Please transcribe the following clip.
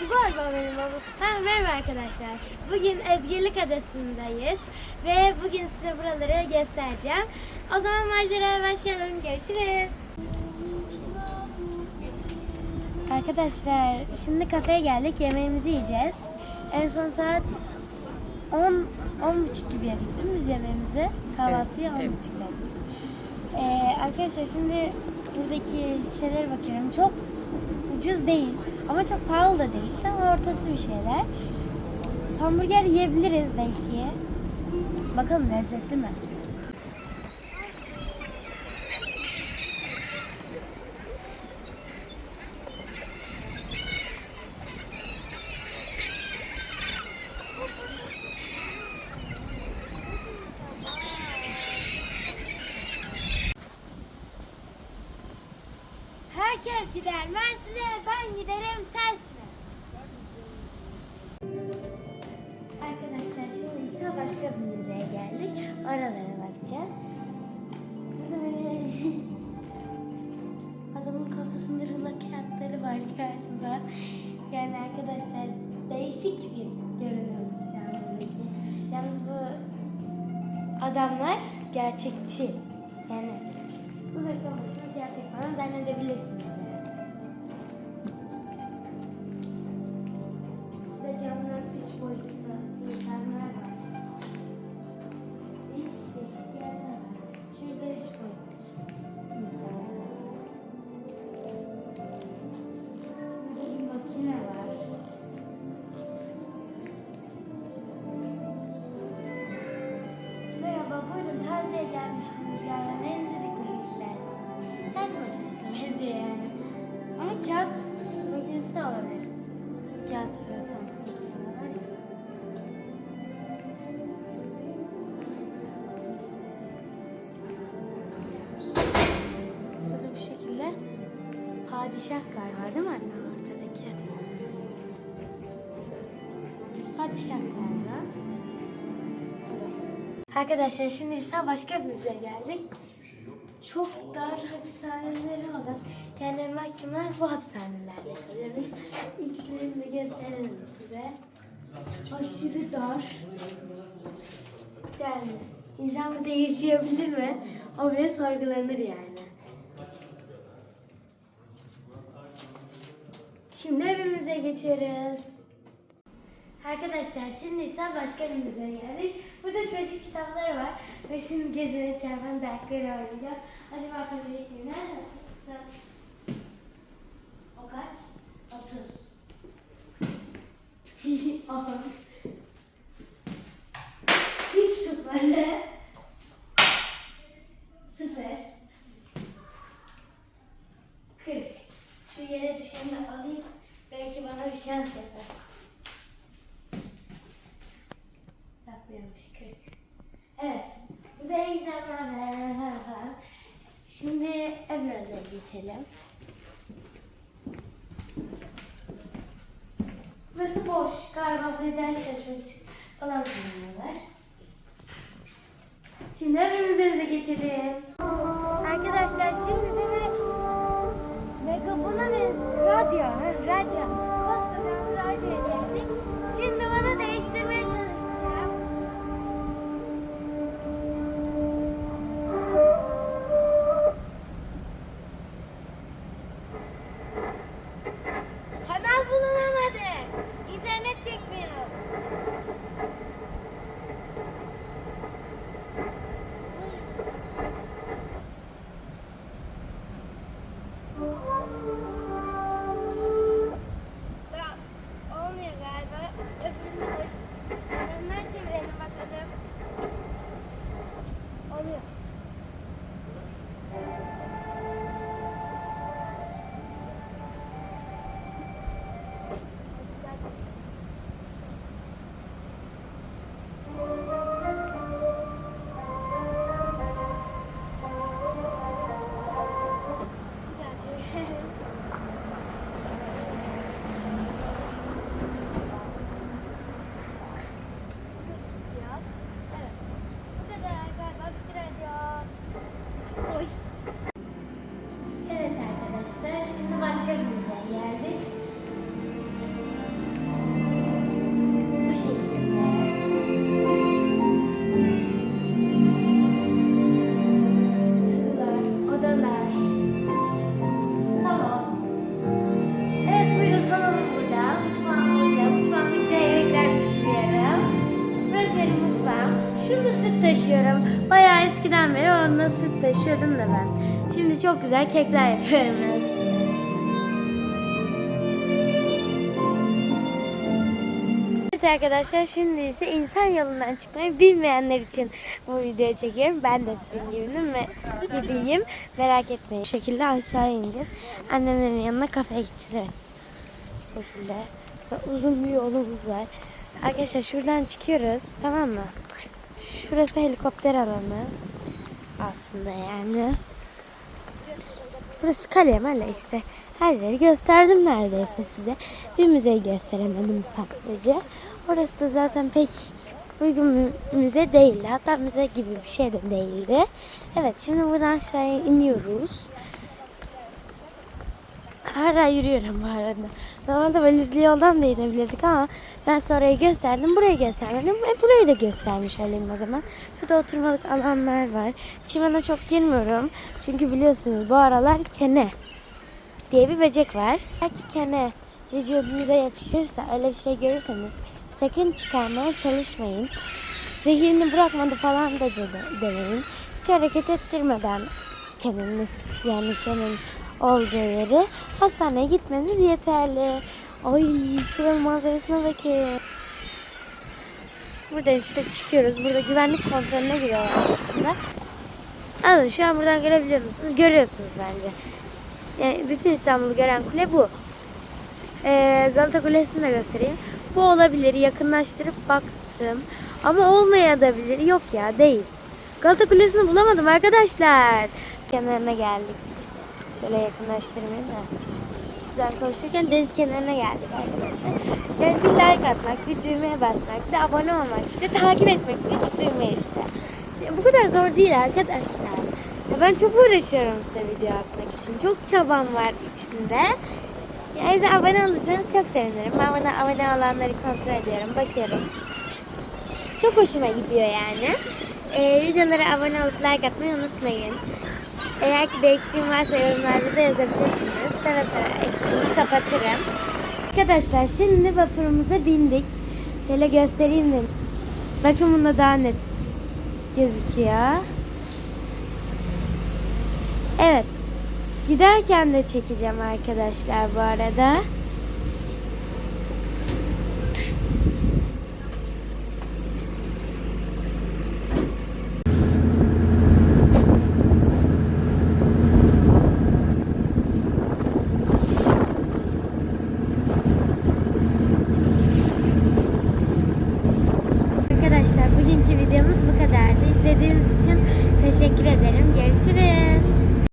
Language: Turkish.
Bu galiba benim babam. Ha, merhaba arkadaşlar. Bugün Ezgirlik Adası'ndayız. Ve bugün size buraları göstereceğim. O zaman maceraya başlayalım. Görüşürüz. Arkadaşlar şimdi kafeye geldik. Yemeğimizi yiyeceğiz. En son saat 10 10 buçuk gibi yedik değil mi biz yemeğimizi? Kahvaltıyı 10 evet. buçukta yedik. Ee, arkadaşlar şimdi buradaki şeylere bakıyorum. Çok ucuz değil ama çok pahalı da değil. Tam ortası bir şeyler. Hamburger yiyebiliriz belki. Bakalım lezzetli mi? Gider Mersin'e, ben giderim tersine. Arkadaşlar şimdi ise başka bir müzeye geldik. Oralara bakacağız. Adamın kafasında rulo kağıtları var galiba. Yani arkadaşlar değişik bir buradaki. Yalnız bu adamlar gerçekçi. Yani uzaktan baksanız gerçek falan zannedebilirsiniz. Padişah galiba değil mi anne ortadaki? Padişah galiba. Arkadaşlar şimdi ise başka bir müzeye geldik. Çok dar hapishaneleri olan yani mahkumlar bu hapishanelerde kalıyormuş. İçlerini de gösterelim size. Aşırı dar. Yani insan burada yaşayabilir mi? O bile sorgulanır yani. Şimdi evimize geçiyoruz. Arkadaşlar şimdi ise başka müzeye geldik. Burada çocuk kitapları var. Ve şimdi gezine çarpan dertleri oynayacağım. Acaba tabii ki nerede? O kaç? 30. On. Hiç tutmadı. Sıfır. 40. Şu yere düşeni de alayım. Bana bir şans yapar. Yapmıyormuş 40. Evet. Bu da en güzel. Şimdi odaya geçelim. Burası boş. Galiba buraya ders çalışmak için falan kullanıyorlar. Şimdi müzemize geçelim. Arkadaşlar şimdi de megafona ve radyo, radyo. Eskiden beri onunla süt taşıyordum da ben. Şimdi çok güzel kekler yapıyorum ben. Evet arkadaşlar şimdi ise insan yolundan çıkmayı bilmeyenler için bu videoyu çekiyorum. Ben de sizin gibiyim, ve gibiyim. Merak etmeyin. Bu şekilde aşağı ineceğiz. Annemlerin yanına kafeye gideceğiz. Evet. Bu şekilde. Ve uzun bir yolumuz var. Arkadaşlar şuradan çıkıyoruz. Tamam mı? Şurası helikopter alanı. Aslında yani. Burası kale male işte. Her yeri gösterdim neredeyse size. Bir müzeyi gösteremedim sadece. Orası da zaten pek uygun bir müze değildi. Hatta müze gibi bir şey de değildi. Evet şimdi buradan aşağıya iniyoruz. Hala yürüyorum bu arada. Normalde valizli yoldan da inebilirdik ama ben sonra gösterdim. Burayı göstermedim. E, burayı da göstermiş olayım o zaman. Burada oturmalık alanlar var. Çimene çok girmiyorum. Çünkü biliyorsunuz bu aralar kene diye bir böcek var. Belki kene vücudunuza yapışırsa öyle bir şey görürseniz sakın çıkarmaya çalışmayın. Zehirini bırakmadı falan da de- demeyin. Hiç hareket ettirmeden kendiniz yani kenin olduğu yeri hastaneye gitmeniz yeterli. Ay şuranın manzarasına bakın. Burada işte çıkıyoruz. Burada güvenlik kontrolüne giriyorlar aslında. Alın şu an buradan görebiliyor musunuz? Görüyorsunuz bence. Yani bütün İstanbul'u gören kule bu. Ee, Galata Kulesi'ni de göstereyim. Bu olabilir. Yakınlaştırıp baktım. Ama olmayabilir. Yok ya değil. Galata Kulesi'ni bulamadım arkadaşlar. Kenarına geldik. Şöyle yakınlaştırmayayım da. Sizden konuşurken deniz kenarına geldik arkadaşlar. Yani bir like atmak, bir düğmeye basmak, bir de abone olmak, bir de takip etmek. Üç düğme işte. Bu kadar zor değil arkadaşlar. Ya ben çok uğraşıyorum size video atmak için. Çok çabam var içinde. Ya o yüzden abone olursanız çok sevinirim. Ben bana abone olanları kontrol ediyorum, bakıyorum. Çok hoşuma gidiyor yani. Ee, videolara abone olup like atmayı unutmayın. Eğer ki bir eksiğim varsa yorumlarda da yazabilirsiniz. Seve seve eksiğimi kapatırım. Arkadaşlar şimdi vapurumuza bindik. Şöyle göstereyim dedim. Bakın bunda daha net gözüküyor. Evet. Giderken de çekeceğim arkadaşlar bu arada.